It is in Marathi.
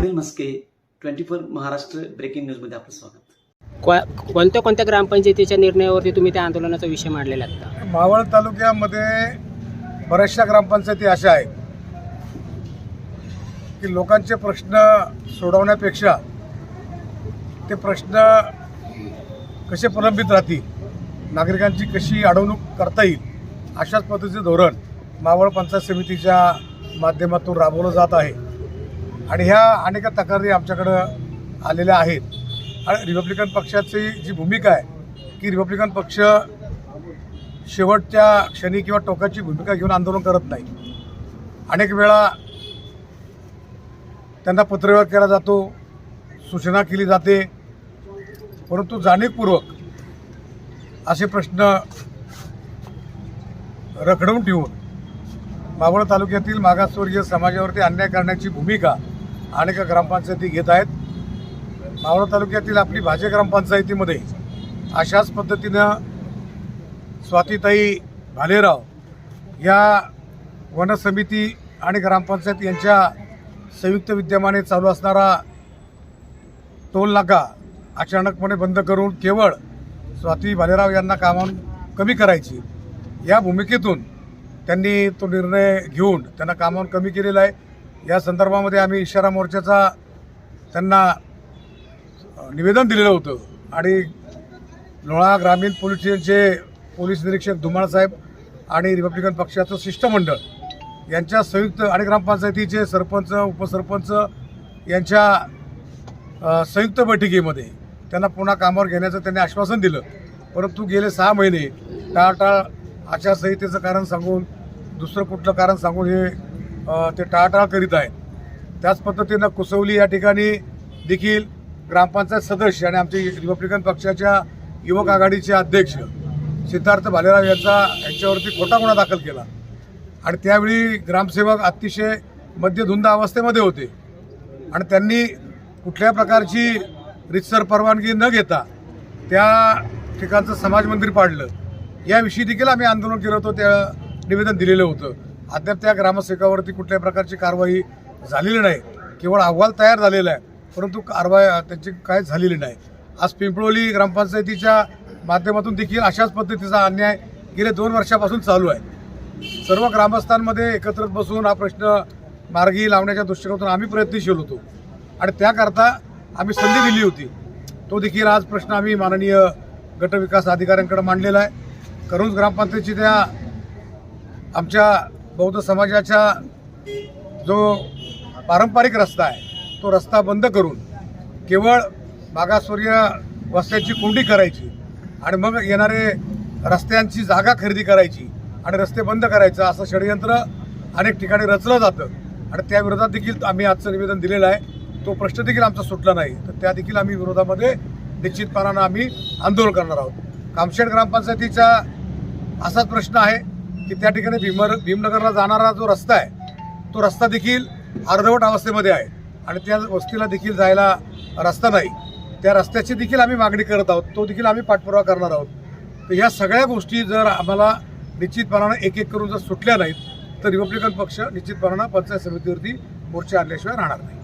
Sunil Maske twenty four Maharashtra breaking न्यूजमध्ये आपलं स्वागत. कोणत्या कोणत्या ग्रामपंचायतीच्या निर्णयावरती तुम्ही त्या आंदोलनाचा विषय मांडलेला आता मावळ तालुक्यामध्ये बऱ्याचशा ग्रामपंचायती अशा आहेत की लोकांचे प्रश्न सोडवण्यापेक्षा ते प्रश्न कसे प्रलंबित राहतील नागरिकांची कशी अडवणूक करता येईल अशाच पद्धतीचे धोरण मावळ पंचायत समितीच्या माध्यमातून राबवलं जात आहे. आणि ह्या अनेक तक्रारी आमच्याकडं आलेल्या आहेत. आणि रिपब्लिकन पक्षाची जी भूमिका आहे की रिपब्लिकन पक्ष शेवटच्या क्षणी किंवा टोकाची भूमिका घेऊन आंदोलन करत नाही. अनेक वेळा त्यांना पत्रव्यवहार केला जातो सूचना केली जाते परंतु जाणीवपूर्वक असे प्रश्न रखडवून ठेवून मावळ तालुक्यातील मागासवर्गीय समाजावरती अन्याय करण्याची भूमिका अनेक ग्रामपंचायती घेत आहेत. मावळ तालुक्यातील आपली भाजे ग्रामपंचायतीमध्ये अशाच पद्धतीनं स्वातीताई भालेराव या वनसमिती आणि ग्रामपंचायत यांच्या संयुक्त विद्यमाने चालू असणारा टोल नाका अचानकपणे बंद करून केवळ स्वाती भालेराव यांना कामावून कमी करायची. या भूमिकेतून त्यांनी तो निर्णय घेऊन त्यांना कामावून कमी केलेला आहे. या संदर्भामध्ये आम्ही इशारा मोर्चाचा त्यांना निवेदन दिलेलं होतं. आणि लोळा ग्रामीण पोलीस स्टेशनचे पोलीस निरीक्षक धुमाळ साहेब आणि रिपब्लिकन पक्षाचं शिष्टमंडळ यांच्या संयुक्त आणि ग्रामपंचायतीचे सरपंच उपसरपंच यांच्या संयुक्त बैठकीमध्ये त्यांना पुन्हा कामावर घेण्याचं त्यांनी आश्वासन दिलं. परंतु गेले सहा महिने टाळाटाळ आचारसंहितेचं कारण सांगून दुसरं कुठलं कारण सांगून हे ते टाळाटाळ करीत आहेत. त्याच पद्धतीनं कुसवली या ठिकाणी देखील ग्रामपंचायत सदस्य आणि आमचे रिपब्लिकन पक्षाच्या युवक आघाडीचे अध्यक्ष सिद्धार्थ भालेराव यांचा यांच्यावरती खोटा गुन्हा दाखल केला. आणि त्यावेळी ग्रामसेवक अतिशय मध्यधुंद अवस्थेमध्ये होते. आणि त्यांनी कुठल्या प्रकारची रितसर परवानगी न घेता त्या ठिकाणचं समाज मंदिर पाडलं याविषयी देखील आम्ही आंदोलन केलं होतं त्या निवेदन दिलेलं होतं. अद्याप त्या ग्रामसेवकावरती कुठल्याही प्रकारची कारवाई झालेली नाही. केवळ अहवाल तयार झालेला आहे परंतु कारवाई त्याची काय झालेली नाही. आज पिंपळोली ग्रामपंचायतीच्या माध्यमातून देखील अशाच पद्धतीचा अन्याय गेल्या दोन वर्षापासून चालू आहे. सर्व ग्रामस्थांमध्ये एकत्र बसून हा प्रश्न मार्गी लावण्याच्या दृष्टिकोनातून आम्ही प्रयत्नशील होतो. आणि त्याकरता आम्ही संधी दिली होती. तो देखील आज प्रश्न आम्ही माननीय गटविकास अधिकाऱ्यांकडे मांडलेला आहे. करूज ग्रामपंचायतीची त्या आमच्या बौद्ध समाजाच्या जो पारंपरिक रस्ता आहे तो रस्ता बंद करून केवळ मागासवर्गीय वस्त्यांची कोंडी करायची आणि मग येणारे रस्त्यांची जागा खरेदी करायची आणि रस्ते बंद करायचं असं षडयंत्र अनेक ठिकाणी रचलं जातं. आणि त्या विरोधात देखील आम्ही आजचं निवेदन दिलेलं आहे. तो प्रश्न देखील आमचा सुटला नाही. तर त्या देखील आम्ही विरोधामध्ये निश्चितपणानं आम्ही आंदोलन करणार आहोत. कामशेड ग्रामपंचायतीचा असाच प्रश्न आहे. की त्या ठिकाणी भीमर भीमनगरला जाणारा जो रस्ता आहे तो रस्ता देखील अर्धवट अवस्थेमध्ये आहे. आणि त्या वस्तीला देखील जायला रस्ता नाही. त्या रस्त्याची देखील आम्ही मागणी करत आहोत. तो देखील आम्ही पाठपुरावा करणार आहोत. तर ह्या सगळ्या गोष्टी जर आम्हाला निश्चितपणानं एक एक करून जर सुटल्या नाहीत तर रिपब्लिकन पक्ष निश्चितपणानं पंचायत समितीवरती मोर्चा आणल्याशिवाय राहणार नाही.